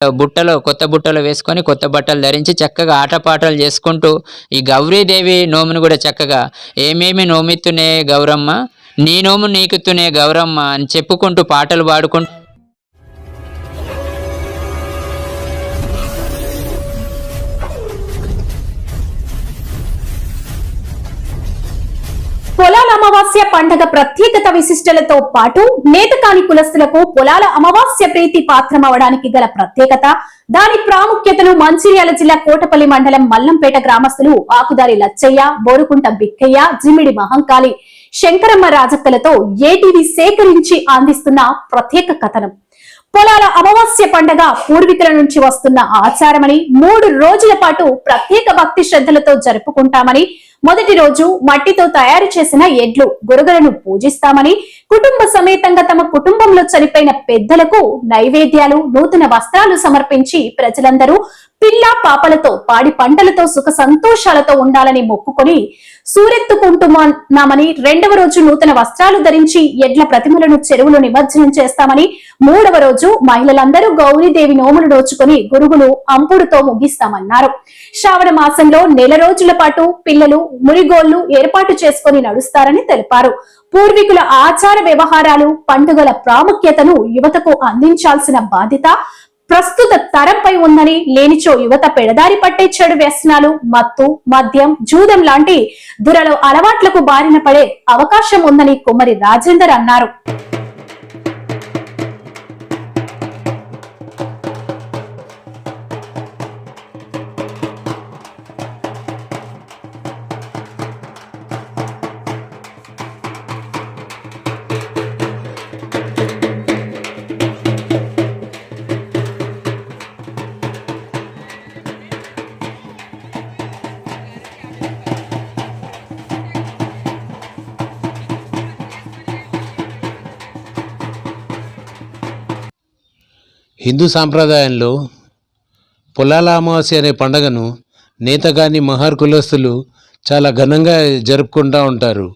బుట్టలో కొత్త బుట్టలో వేసుకొని కొత్త బట్టలు ధరించి చక్కగా ఆటపాటలు చేసుకుంటూ ఈ గౌరీదేవి నోమును కూడా చక్కగా ఏమేమి నోమిత్తునే గౌరమ్మ? నీ నోము నీకుతునే గౌరమ్మ అని చెప్పుకుంటూ పాటలు పాడుకుంటూ పొలాల అమావాస్య పండగ ప్రత్యేకత విశిష్టలతో పాటు నేతకాని కులస్తులకు పొలాల అమావాస్య ప్రీతి పాత్రమవడానికి గల ప్రత్యేకత దాని ప్రాముఖ్యతను మంచిర్యాల జిల్లా కోటపల్లి మండలం మల్లంపేట గ్రామస్తులు ఆకుదారి లచ్చయ్య బోరుకుంట బిక్కయ్య జిమిడి మహంకాళి శంకరమ్మ రాజక్కలతో ఏటీవీ సేకరించి అందిస్తున్న ప్రత్యేక కథనం. పొలాల అమావాస్య పండగ పూర్వీకుల నుంచి వస్తున్న ఆచారమని మూడు రోజుల పాటు ప్రత్యేక భక్తి శ్రద్ధలతో జరుపుకుంటామని మొదటి రోజు మట్టితో తయారు చేసిన ఎడ్లు గురుగలను పూజిస్తామని కుటుంబ సమేతంగా తమ కుటుంబంలో చనిపోయిన పెద్దలకు నైవేద్యాలు నూతన వస్త్రాలు సమర్పించి ప్రజలందరూ పిల్ల పాపలతో పాడి పంటలతో సుఖ సంతోషాలతో ఉండాలని మొక్కుకొని సూరెత్తుకుంటున్నామని రెండవ రోజు నూతన వస్త్రాలు ధరించి ఎడ్ల ప్రతిమలను చెరువులో నిమజ్జనం చేస్తామని మూడవ రోజు మహిళలందరూ గౌరీదేవి నోములు నోచుకుని గురుగులు అంపుడుతో ముగిస్తామన్నారు. శ్రావణ మాసంలో నెల రోజుల పాటు పిల్లలు మురిగోళ్ళు ఏర్పాటు చేసుకొని నడుస్తారని తెలిపారు. పూర్వీకుల ఆచార వ్యవహారాలు పండుగల ప్రాముఖ్యతను యువతకు అందించాల్సిన బాధ్యత ప్రస్తుత తరంపై ఉందని లేనిచో యువత పెడదారి పట్టే చెడు వ్యసనాలు మత్తు మద్యం జూదం లాంటి దురల అలవాట్లకు బారిన పడే అవకాశం ఉందని కుమ్మరి రాజేందర్ అన్నారు. హిందూ సాంప్రదాయంలో పొలాల అమావాస్య అనే పండగను నేతగాని మహార్ కులస్తులు చాలా ఘనంగా జరుపుకుంటూ ఉంటారు.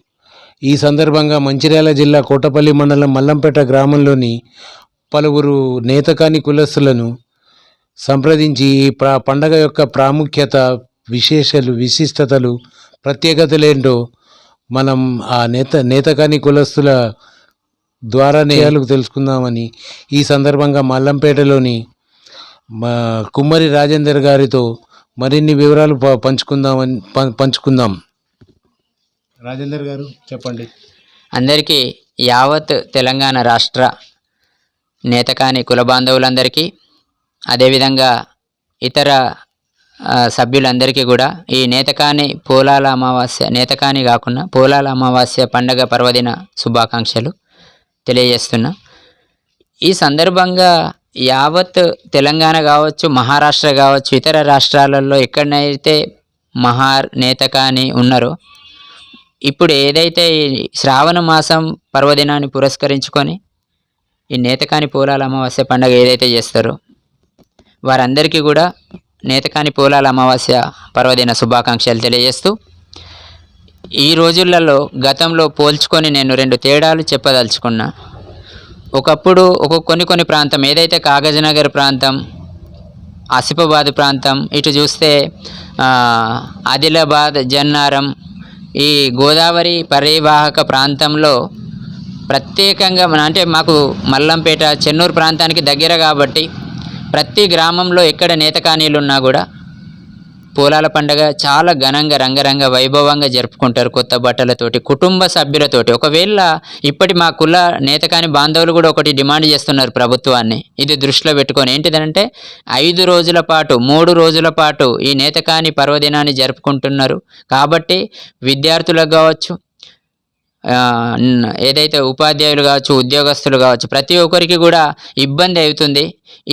ఈ సందర్భంగా మంచిర్యాల జిల్లా కోటపల్లి మండలం మల్లంపేట గ్రామంలోని పలువురు నేతకాని కులస్తులను సంప్రదించి ఈ ప్రా పండగ యొక్క ప్రాముఖ్యత విశేషాలు విశిష్టతలు ప్రత్యేకతలేంటో మనం ఆ నేత నేతకాని కులస్తుల ద్వారా నేయాలకు తెలుసుకుందామని ఈ సందర్భంగా మల్లంపేటలోని మా కుమ్మరి రాజేందర్ గారితో మరిన్ని వివరాలు ప- పంచుకుందామని ప- పంచుకుందాం. రాజేందర్ గారు చెప్పండి. అందరికీ యావత్ తెలంగాణ రాష్ట్ర నేతకాని కుల బాంధవులందరికీ అదేవిధంగా ఇతర సభ్యులందరికీ కూడా ఈ నేతకాని పోలాల అమావాస్య నేతకాని కాకుండా పోలాల అమావాస్య పండగ పర్వదిన శుభాకాంక్షలు. తెలియజేస్తున్నా. ఈ సందర్భంగా యావత్ తెలంగాణ కావచ్చు మహారాష్ట్ర కావచ్చు ఇతర రాష్ట్రాలలో ఎక్కడనైతే నేత కానీ ఉన్నారో ఇప్పుడు ఏదైతే ఈ శ్రావణ మాసం పర్వదినాన్ని పురస్కరించుకొని ఈ నేతకాని పోలాల అమావాస్య పండగ ఏదైతే చేస్తారో వారందరికీ కూడా నేతకాని పోలాల అమావాస్య పర్వదిన శుభాకాంక్షలు తెలియజేస్తూ ఈ రోజులలో గతంలో పోల్చుకొని నేను రెండు తేడాలు చెప్పదలుచుకున్నా. ఒకప్పుడు ఒక కొన్ని కొన్ని ప్రాంతం ఏదైతే కాగజనగర్ ప్రాంతం ఆసిఫాబాద్ ప్రాంతం ఇటు చూస్తే ఆదిలాబాద్ జన్నారం ఈ గోదావరి పరివాహక ప్రాంతంలో ప్రత్యేకంగా మన అంటే మాకు మల్లంపేట చెన్నూరు ప్రాంతానికి దగ్గర కాబట్టి ప్రతి గ్రామంలో ఎక్కడ నేతకానీలు ఉన్నా కూడా పూలాల పండగ చాలా ఘనంగా రంగరంగ వైభవంగా జరుపుకుంటారు కొత్త బట్టలతోటి కుటుంబ సభ్యులతోటి. ఒకవేళ ఇప్పటి మా కుల నేతకాని బాంధవులు కూడా ఒకటి డిమాండ్ చేస్తున్నారు ప్రభుత్వాన్ని. ఇది దృష్టిలో పెట్టుకొని ఏంటిదంటే ఐదు రోజుల పాటు మూడు రోజుల పాటు ఈ నేతకాని పర్వదినాన్ని జరుపుకుంటున్నారు. కాబట్టి విద్యార్థులకు కావచ్చు ఏదైతే ఉపాధ్యాయులు కావచ్చు ఉద్యోగస్తులు కావచ్చు ప్రతి ఒక్కరికి కూడా ఇబ్బంది అవుతుంది.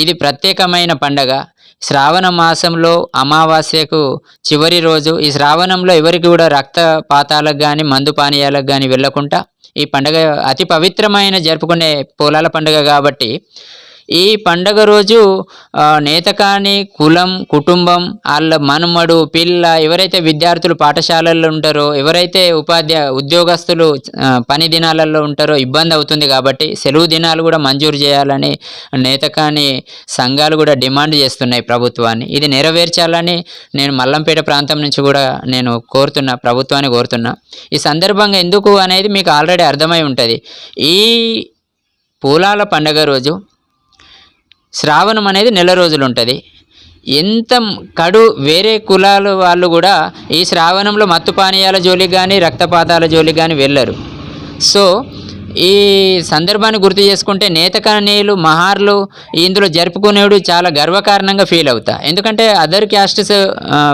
ఇది ప్రత్యేకమైన పండగ. శ్రావణ మాసంలో అమావాస్యకు చివరి రోజు ఈ శ్రావణంలో ఎవరికి కూడా రక్తపాతాలకు కానీ మందు పానీయాలకు కానీ వెళ్ళకుండా ఈ పండుగ అతి పవిత్రమైన జరుపుకునే పొలాల పండుగ కాబట్టి ఈ పండగ రోజు ఆ, నేతకాని కులం కుటుంబం వాళ్ళ మనుమడు పిల్ల ఎవరైతే విద్యార్థులు పాఠశాలల్లో ఉంటారో ఎవరైతే ఉపాధ్యాయ ఉద్యోగస్తులు పని దినాలలో ఉంటారో ఇబ్బంది అవుతుంది కాబట్టి సెలవు దినాలు కూడా మంజూరు చేయాలని నేతకాని సంఘాలు కూడా డిమాండ్ చేస్తున్నాయి ప్రభుత్వాన్ని. ఇది నెరవేర్చాలని నేను మల్లంపేట ప్రాంతం నుంచి కూడా నేను కోరుతున్నా ప్రభుత్వాన్ని కోరుతున్నా. ఈ సందర్భంగా ఎందుకు అనేది మీకు ఆల్రెడీ అర్థమై ఉంటుంది. ఈ పూలాల పండగ రోజు శ్రావణం అనేది నెల రోజులు ఉంటుంది ఎంత కడు వేరే కులాల వాళ్ళు కూడా ఈ శ్రావణంలో మత్తు పానీయాల జోలికి కానీ రక్తపాతాల జోలికి కానీ వెళ్ళరు. సో ఈ సందర్భాన్ని గుర్తు చేసుకుంటే నేతకానీయులు మహార్లు ఇందులో జరుపుకునేవాడు చాలా గర్వకారణంగా ఫీల్ అవుతా. ఎందుకంటే అదర్ క్యాస్ట్స్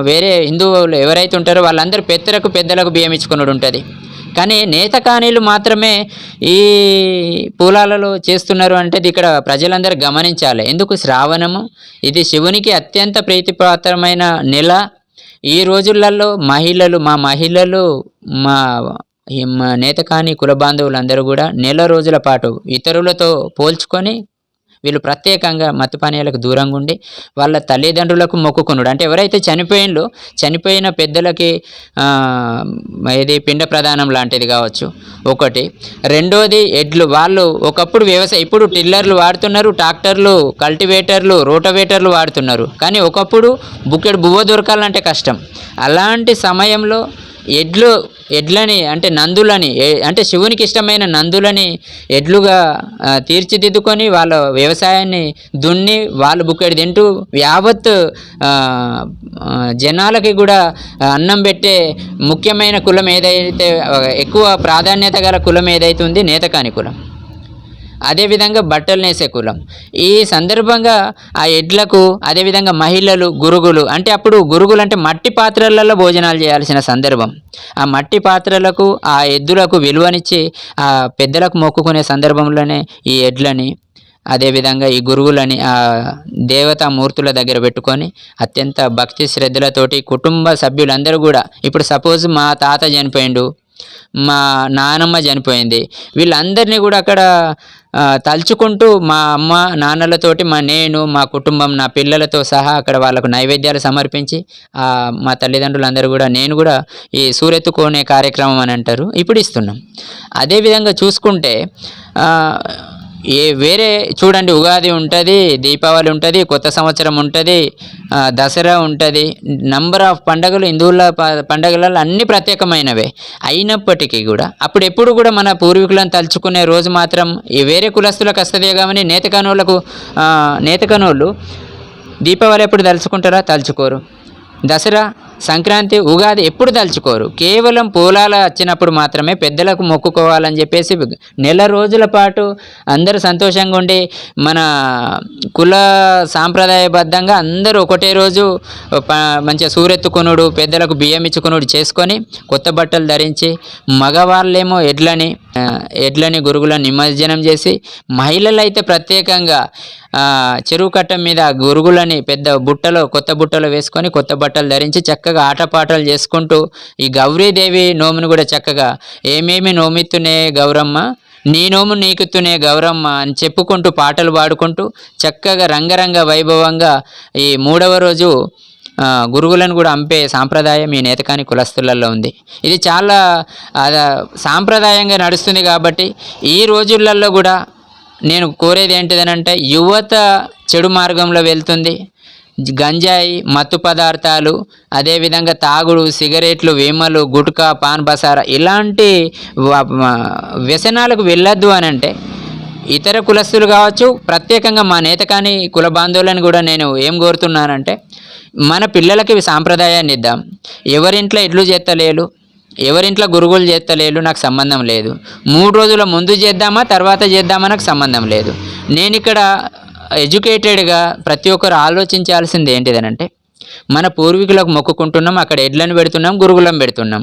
వేరే హిందువులు ఎవరైతే ఉంటారో వాళ్ళందరూ పెద్దలకు పెద్దలకు బియ్యం ఇచ్చుకున్నాడు ఉంటుంది. కానీ నేతకానీలు మాత్రమే ఈ పూలాలలో చేస్తున్నారు అంటే ఇక్కడ ప్రజలందరూ గమనించాలి. ఎందుకు? శ్రావణము ఇది శివునికి అత్యంత ప్రీతిపాత్రమైన నెల. ఈ రోజులలో మహిళలు మా మహిళలు మా ఈ మా నేతకాని కుల బాంధవులందరూ కూడా నెల రోజుల పాటు ఇతరులతో పోల్చుకొని వీళ్ళు ప్రత్యేకంగా మత్తుపానీయాలకు దూరంగా ఉండి వాళ్ళ తల్లిదండ్రులకు మొక్కుకున్నాడు. అంటే ఎవరైతే చనిపోయిందో చనిపోయిన పెద్దలకి ఇది పిండ ప్రదానం లాంటిది కావచ్చు. ఒకటి. రెండోది ఎడ్లు. వాళ్ళు ఒకప్పుడు వ్యవసాయం ఇప్పుడు టిల్లర్లు వాడుతున్నారు ట్రాక్టర్లు కల్టివేటర్లు రోటవేటర్లు వాడుతున్నారు. కానీ ఒకప్పుడు బుక్కెడు బువ్వ దొరకాలంటే కష్టం. అలాంటి సమయంలో ఎడ్లు ఎడ్లని అంటే నందులని అంటే శివునికి ఇష్టమైన నందులని ఎడ్లుగా తీర్చిదిద్దుకొని వాళ్ళ వ్యవసాయాన్ని దున్ని వాళ్ళు బుక్కెడు తింటూ యావత్ జనాలకి కూడా అన్నం పెట్టే ముఖ్యమైన కులం ఏదైతే ఎక్కువ ప్రాధాన్యత గల కులం ఏదైతే ఉంది నేతకాని కులం. అదేవిధంగా బట్టలు నేసే కులం. ఈ సందర్భంగా ఆ ఎడ్లకు అదేవిధంగా మహిళలు గురుగులు అంటే అప్పుడు గురుగులు అంటే మట్టి పాత్రలలో భోజనాలు చేయాల్సిన సందర్భం. ఆ మట్టి పాత్రలకు ఆ ఎద్దులకు విలువనిచ్చి ఆ పెద్దలకు మొక్కుకునే సందర్భంలోనే ఈ ఎడ్లని అదేవిధంగా ఈ గురువులని ఆ దేవతా మూర్తుల దగ్గర పెట్టుకొని అత్యంత భక్తి శ్రద్ధలతోటి కుటుంబ సభ్యులందరూ కూడా ఇప్పుడు సపోజ్ మా తాత చనిపోయిండు మా నానమ్మ చనిపోయింది వీళ్ళందరినీ కూడా అక్కడ తలుచుకుంటూ మా అమ్మ నాన్నలతోటి మా నేను మా కుటుంబం నా పిల్లలతో సహా అక్కడ వాళ్ళకు నైవేద్యాలు సమర్పించి మా తల్లిదండ్రులందరూ కూడా నేను కూడా ఈ సూరెత్తుకోనే కార్యక్రమం అని అంటారు ఇప్పుడు ఇస్తున్నాం. అదేవిధంగా చూసుకుంటే ఏ వేరే చూడండి ఉగాది ఉంటుంది దీపావళి ఉంటుంది కొత్త సంవత్సరం ఉంటుంది దసరా ఉంటుంది. నంబర్ ఆఫ్ పండగలు హిందువుల ప- పండగలలో అన్ని ప్రత్యేకమైనవే. అయినప్పటికీ కూడా అప్పుడు ఎప్పుడు కూడా మన పూర్వీకులను తలుచుకునే రోజు మాత్రం ఈ వేరే కులస్తులకు వస్తుంది కానీ నేతకనోళ్ళకు నేతకనోళ్ళు దీపావళి ఎప్పుడు తలుచుకుంటారా? తలుచుకోరు. దసరా సంక్రాంతి ఉగాది ఎప్పుడు తలుచుకోరు? కేవలం పూలాలు వచ్చినప్పుడు మాత్రమే పెద్దలకు మొక్కుకోవాలని చెప్పేసి నెల రోజుల పాటు అందరూ సంతోషంగా ఉండి మన కుల సాంప్రదాయబద్ధంగా అందరూ ఒకటే రోజు మంచిగా సూరెత్తుకునుడు పెద్దలకు బియ్యం ఇచ్చుకునుడు చేసుకొని కొత్త బట్టలు ధరించి మగవాళ్ళేమో ఎడ్లని ఎడ్లని గురుగులను నిమజ్జనం చేసి మహిళలు అయితే ప్రత్యేకంగా చెరువు కట్ట మీద గురుగులని పెద్ద బుట్టలో కొత్త బుట్టలో వేసుకొని కొత్త బట్టలు ధరించి చక్కగా ఆటపాటలు చేసుకుంటూ ఈ గౌరీదేవి నోమును కూడా చక్కగా ఏమేమి నోమిత్తునే గౌరమ్మ? నీ నోము నీకుతునే గౌరమ్మ అని చెప్పుకుంటూ పాటలు పాడుకుంటూ చక్కగా రంగరంగ వైభవంగా ఈ మూడవ రోజు గురువులను గురుగులను కూడా అంపే సాంప్రదాయం ఈ నేతకాని కులస్తులలో ఉంది. ఇది చాలా సాంప్రదాయంగా నడుస్తుంది కాబట్టి ఈ రోజులలో కూడా నేను కోరేది ఏంటిదనంటే యువత చెడు మార్గంలో వెళ్తుంది. గంజాయి మత్తు పదార్థాలు అదేవిధంగా తాగుడు సిగరెట్లు వేమలు గుట్కా పాన్ బసారా ఇలాంటి వ్యసనాలకు వెళ్ళొద్దు అని అంటే ఇతర కులస్తులు కావచ్చు ప్రత్యేకంగా మా నేతకాని కుల బాంధవులను కూడా నేను ఏం కోరుతున్నానంటే మన పిల్లలకి సాంప్రదాయాన్ని ఇద్దాం. ఎవరింట్లో ఎడ్లు చేస్తలేరు ఎవరింట్లో గురుగులు చేస్తలేరు నాకు సంబంధం లేదు. మూడు రోజుల ముందు చేద్దామా తర్వాత చేద్దామా నాకు సంబంధం లేదు. నేను ఇక్కడ ఎడ్యుకేటెడ్గా ప్రతి ఒక్కరు ఆలోచించాల్సింది ఏంటిదనంటే మన పూర్వీకులకు మొక్కుకుంటున్నాం అక్కడ ఎడ్లను పెడుతున్నాం గురుగులం పెడుతున్నాం.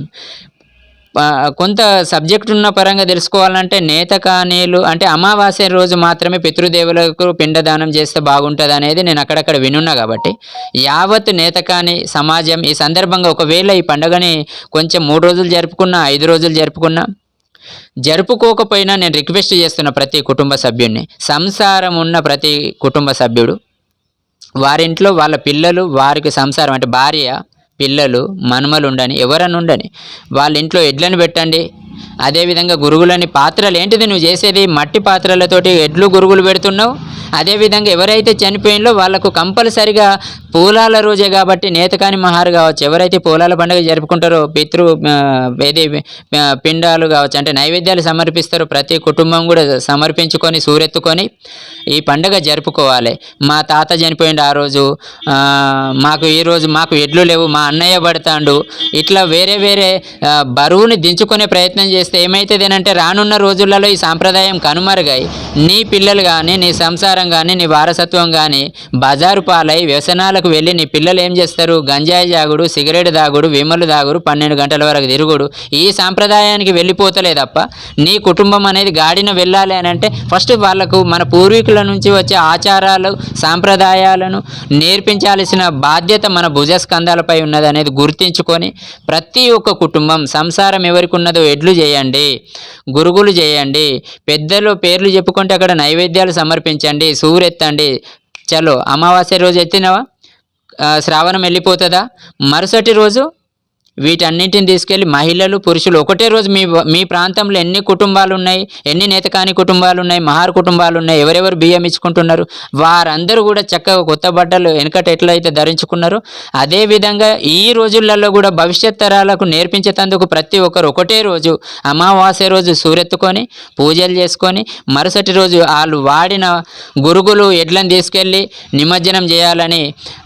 కొంత సబ్జెక్ట్ ఉన్న పరంగా తెలుసుకోవాలంటే నేత కానీలు అంటే అమావాస్య రోజు మాత్రమే పితృదేవులకు పిండదానం చేస్తే బాగుంటుంది అనేది నేను అక్కడక్కడ వినున్నా కాబట్టి. యావత్ నేత కాని సమాజం ఈ సందర్భంగా ఒకవేళ ఈ పండుగని కొంచెం మూడు రోజులు జరుపుకున్నా ఐదు రోజులు జరుపుకున్నా జరుపుకోకపోయినా నేను రిక్వెస్ట్ చేస్తున్న ప్రతి కుటుంబ సభ్యుడిని సంసారం ఉన్న ప్రతి కుటుంబ సభ్యుడు వారింట్లో వాళ్ళ పిల్లలు వారికి సంసారం అంటే భార్య పిల్లలు మనుమలు ఉండని ఎవరన్నా ఉండని వాళ్ళ ఇంట్లో ఎడ్లను పెట్టండి. అదేవిధంగా గురుగులని పాత్రలు ఏంటిది? నువ్వు చేసేది మట్టి పాత్రలతోటి ఎడ్లు గురుగులు పెడుతున్నావు. అదేవిధంగా ఎవరైతే చనిపోయినో వాళ్ళకు కంపల్సరిగా పూలాల రోజే కాబట్టి నేతకాని మహారు కావచ్చు. ఎవరైతే పూలాల పండుగ జరుపుకుంటారో పితృ ఆ, ఏది పిండాలు కావచ్చు అంటే నైవేద్యాలు సమర్పిస్తారో. ప్రతి కుటుంబం కూడా సమర్పించుకొని సూరెత్తుకొని ఈ పండుగ జరుపుకోవాలి. మా తాత చనిపోయిండు ఆ రోజు. మాకు ఈ రోజు మాకు ఎడ్లు లేవు. మా అన్నయ్య పడతాండు. ఇట్లా వేరే వేరే బరువుని దించుకునే ప్రయత్నం చేస్తే ఏమవుతుంది అంటే రానున్న రోజులలో ఈ సాంప్రదాయం కనుమరుగాయి నీ పిల్లలు కానీ నీ సంసారం కానీ నీ వారసత్వం కానీ బజారు పాలై వ్యసనాలకు వెళ్ళి నీ పిల్లలు ఏం చేస్తారు? గంజాయి జాగుడు సిగరెట్ దాగుడు విమలు దాగుడు పన్నెండు గంటల వరకు తిరుగుడు. ఈ సాంప్రదాయానికి వెళ్ళిపోతలే తప్ప నీ కుటుంబం అనేది గాడిన వెళ్ళాలి అని అంటే ఫస్ట్ వాళ్ళకు మన పూర్వీకుల నుంచి వచ్చే ఆచారాలు సాంప్రదాయాలను నేర్పించాల్సిన బాధ్యత మన భుజస్కంధాలపై ఉన్నది అనేది గుర్తించుకొని ప్రతి ఒక్క కుటుంబం సంసారం ఎవరికి ఉన్నదో ఎడ్లు చేయండి. గురుగులు చేయండి. పెద్దలు పేర్లు చెప్పుకుంటే అక్కడ నైవేద్యాలు సమర్పించండి. సూరెత్తండి. చలో అమావాస్య రోజు ఎత్తినవా? శ్రావణం వెళ్ళిపోతుందా? మరుసటి రోజు వీటన్నింటిని తీసుకెళ్ళి మహిళలు పురుషులు ఒకటే రోజు మీ మీ ప్రాంతంలో ఎన్ని కుటుంబాలు ఉన్నాయి ఎన్ని నేతకాని కుటుంబాలు ఉన్నాయి మహార్ కుటుంబాలు ఉన్నాయి ఎవరెవరు బియ్యం ఇచ్చుకుంటున్నారు వారందరూ కూడా చక్కగా కొత్త బట్టలు వెనకట ఎట్లయితే ధరించుకున్నారో అదేవిధంగా ఈ రోజులలో కూడా భవిష్యత్ తరాలకు నేర్పించేటందుకు ప్రతి ఒక్కరు ఒకటే రోజు అమావాస్య రోజు సూరెత్తుకొని పూజలు చేసుకొని మరుసటి రోజు వాళ్ళు వాడిన గురుగులు ఎడ్లను తీసుకెళ్ళి నిమజ్జనం చేయాలని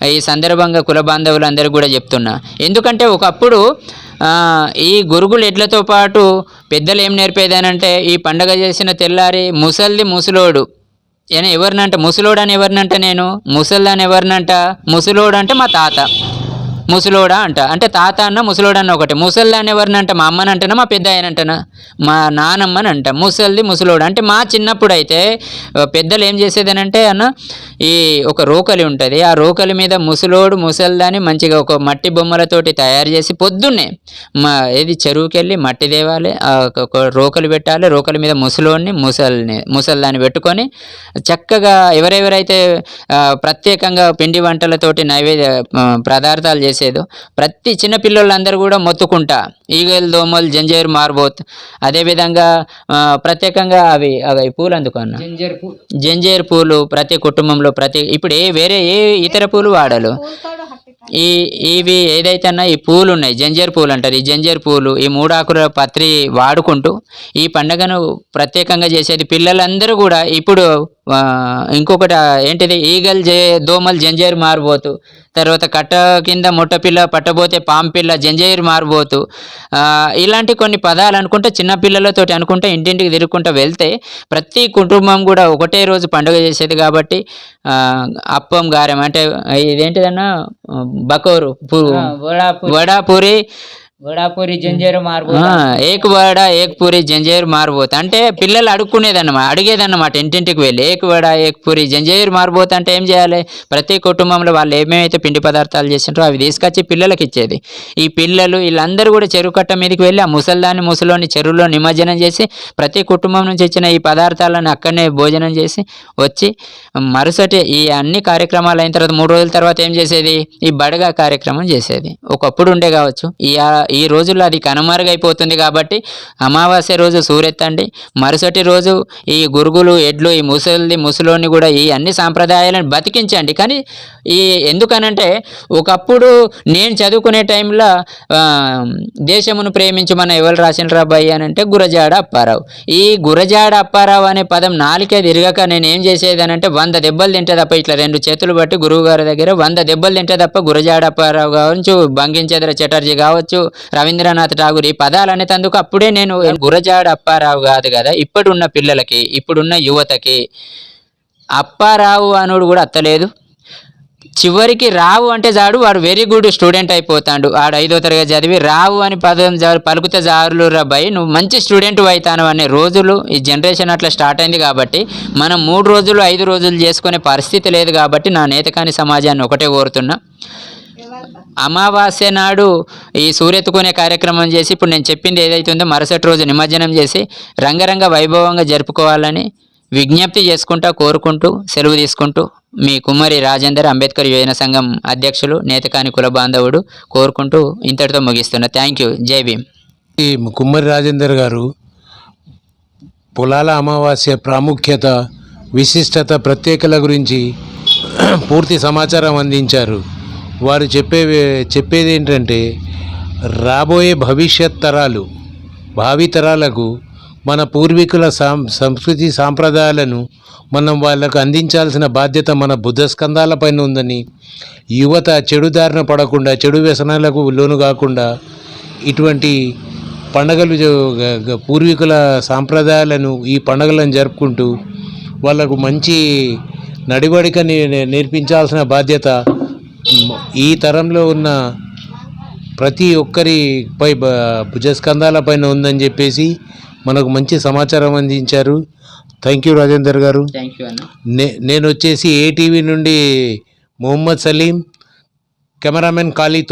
ఈ సందర్భంగా కుల బాంధవులందరూ కూడా చెప్తున్నా. ఎందుకంటే ఒకప్పుడు ఇప్పుడు ఈ గురుగులు ఎడ్లతో పాటు పెద్దలు ఏం నేర్పేదానంటే ఈ పండగ చేసిన తెల్లారి ముసల్ది ముసలోడు. అని ఎవరినంట? ముసలోడు అని ఎవరినంట నేను? ముసల్ది అని ఎవరినంట? ముసలోడు అంటే మా తాత. ముసలోడా అంట. అంటే తాత అన్న ముసలోడన్న ఒకటి. ముసల్ది అనేవారిని ఎవరినంట మా అమ్మని అంటనా మా పెద్ద ఆయనంటనా మా నానమ్మని అంట ముసల్ది ముసలోడు. అంటే మా చిన్నప్పుడు అయితే పెద్దలు ఏం చేసేదనంటే అన్న ఈ ఒక రోకలి ఉంటుంది. ఆ రోకలి మీద ముసలోడు ముసల్దాని మంచిగా ఒక మట్టి బొమ్మలతోటి తయారు చేసి పొద్దున్నే మా ఏది చెరువుకి వెళ్ళి మట్టి దేవాలి ఒక- రోకలి పెట్టాలి. రోకలి మీద ముసలోడిని ముసల్ని ముసల్దాన్ని పెట్టుకొని చక్కగా ఎవరెవరైతే ప్రత్యేకంగా పిండి వంటలతోటి నైవేద్య పదార్థాలు చేసి చేసేదో. ప్రతి చిన్న పిల్లలందరూ కూడా మొత్తుకుంటా. ఈగలు దోమలు జంజేరు మార్బోత్. అదేవిధంగా ప్రత్యేకంగా అవి అవి పూలు అందుకున్నా జంజేరు పూలు ప్రతి కుటుంబంలో ప్రతి ఇప్పుడు ఏ వేరే ఏ ఇతర పూలు వాడలు ఈ ఇవి ఏదైతే అన్నా ఈ పూలు ఉన్నాయి జంజేరు పూలు అంటారు. ఈ జంజేరు పూలు ఈ మూడాకుల పత్రి వాడుకుంటూ ఈ పండగను ప్రత్యేకంగా చేసేది పిల్లలందరూ కూడా. ఇప్పుడు ఇంకొకటి ఏంటిది? ఈగలు జే దోమలు జంజేరు మారిపోతూ తర్వాత కట్ట కింద ముట్టపిల్ల పట్టబోతే పాంపిల్ల జంజేరు మారిపోతూ ఇలాంటి కొన్ని పదాలు అనుకుంటే చిన్న పిల్లలతోటి అనుకుంటే ఇంటింటికి తిరుగుకుంటూ వెళ్తే ప్రతి కుటుంబం కూడా ఒకటే రోజు పండుగ చేసేది కాబట్టి అప్పం గారెం అంటే ఇదేంటిదన్నా? బకోరు వడాపూరి జంజేరు ఏక్ వడ ఏక్ పూరి జంజేరు మారిపోతా అంటే పిల్లలు అడుక్కునేదన్నమాట అడిగేదన్నమాట ఇంటింటికి వెళ్ళి. ఏక్ వడ ఏక్ పూరి జంజేరు మారిపోతా అంటే ఏం చేయాలి? ప్రతి కుటుంబంలో వాళ్ళు ఏమేమైతే పిండి పదార్థాలు చేసింటారో అవి తీసుకొచ్చి పిల్లలకి ఇచ్చేది. ఈ పిల్లలు వీళ్ళందరూ కూడా చెరువు కట్ట మీదకి వెళ్ళి ఆ ముసల్దాన్ని ముసలోని చెరువులో నిమజ్జనం చేసి ప్రతి కుటుంబం నుంచి వచ్చిన ఈ పదార్థాలను అక్కడనే భోజనం చేసి వచ్చి మరుసటి ఈ అన్ని కార్యక్రమాలు అయిన తర్వాత మూడు రోజుల తర్వాత ఏం చేసేది? ఈ బడగా కార్యక్రమం చేసేది. ఒకప్పుడు ఉండే కావచ్చు. ఈ ఈ రోజుల్లో అది కనుమరుగైపోతుంది కాబట్టి అమావాస్య రోజు సూరెత్తండి. మరుసటి రోజు ఈ గురుగులు ఎడ్లు ఈ ముసలిది ముసలోని కూడా ఈ అన్ని సాంప్రదాయాలను బతికించండి. కానీ ఈ ఎందుకనంటే ఒకప్పుడు నేను చదువుకునే టైంలో దేశమును ప్రేమించమని ఎవరు రాసిన అని అంటే గురజాడ అప్పారావు. ఈ గురజాడ అప్పారావు అనే పదం నాలుకే తిరగక నేను ఏం చేసేదనంటే వంద దెబ్బలు తింటే తప్ప ఇట్లా రెండు చేతులు బట్టి గురువు గారి దగ్గర వంద దెబ్బలు తింటే తప్ప గురజాడ అప్పారావు కావచ్చు బంకించంద్ర చటర్జీ కావచ్చు రవీంద్రనాథ్ ఠాగూర్ ఈ పదాలు అనేటందుకు అప్పుడే నేను గురజాడ అప్పారావు కాదు కదా ఇప్పుడున్న పిల్లలకి ఇప్పుడున్న యువతకి అప్పారావు అనుడు కూడా అత్తలేదు. చివరికి రావు అంటే చాడు వాడు వెరీ గుడ్ స్టూడెంట్ అయిపోతాడు. ఆడు ఐదో తరగతి చదివి రావు అని పదం జారు పలుకుతే జారులు రాబాయి నువ్వు మంచి స్టూడెంట్ అవుతాను అనే రోజులు ఈ జనరేషన్ అట్లా స్టార్ట్ అయింది కాబట్టి మనం మూడు రోజులు ఐదు రోజులు చేసుకునే పరిస్థితి లేదు కాబట్టి నా నేతకాని సమాజాన్ని ఒకటే కోరుతున్నా. అమావాస్య నాడు ఈ సూర్యెత్తుకునే కార్యక్రమం చేసి ఇప్పుడు నేను చెప్పింది ఏదైతే ఉందో మరుసటి రోజు నిమజ్జనం చేసి రంగరంగ వైభవంగా జరుపుకోవాలని విజ్ఞప్తి చేసుకుంటా కోరుకుంటూ సెలవు తీసుకుంటూ మీ కుమ్మరి రాజేందర్ అంబేద్కర్ యువజన సంఘం అధ్యక్షులు నేతకాని కుల బాంధవుడు కోరుకుంటూ ఇంతటితో ముగిస్తున్నా. Thank you. జై భీమ్. ఈ కుమ్మరి రాజేందర్ గారు పొలాల అమావాస్య ప్రాముఖ్యత విశిష్టత ప్రత్యేకల గురించి పూర్తి సమాచారం అందించారు. వారు చెప్పే చెప్పేది ఏంటంటే రాబోయే భవిష్యత్ తరాలు భావితరాలకు మన పూర్వీకుల సాం సంస్కృతి సాంప్రదాయాలను మనం వాళ్ళకు అందించాల్సిన బాధ్యత మన బుద్ధ స్కంధాలపైన ఉందని యువత చెడుదారిన పడకుండా చెడు వ్యసనాలకు లోను కాకుండా ఇటువంటి పండగలు పూర్వీకుల సాంప్రదాయాలను ఈ పండగలను జరుపుకుంటూ వాళ్ళకు మంచి నడివడిక నే- నేర్పించాల్సిన బాధ్యత ఈ తరంలో ఉన్న ప్రతి ఒక్కరిపై భుజస్కంధాల పైన ఉందని చెప్పేసి మనకు మంచి సమాచారం అందించారు. థ్యాంక్ యూ రాజేందర్ గారు. నేను వచ్చేసి ఏటీవీ నుండి మొహమ్మద్ సలీం కెమెరామెన్ ఖాళీతో.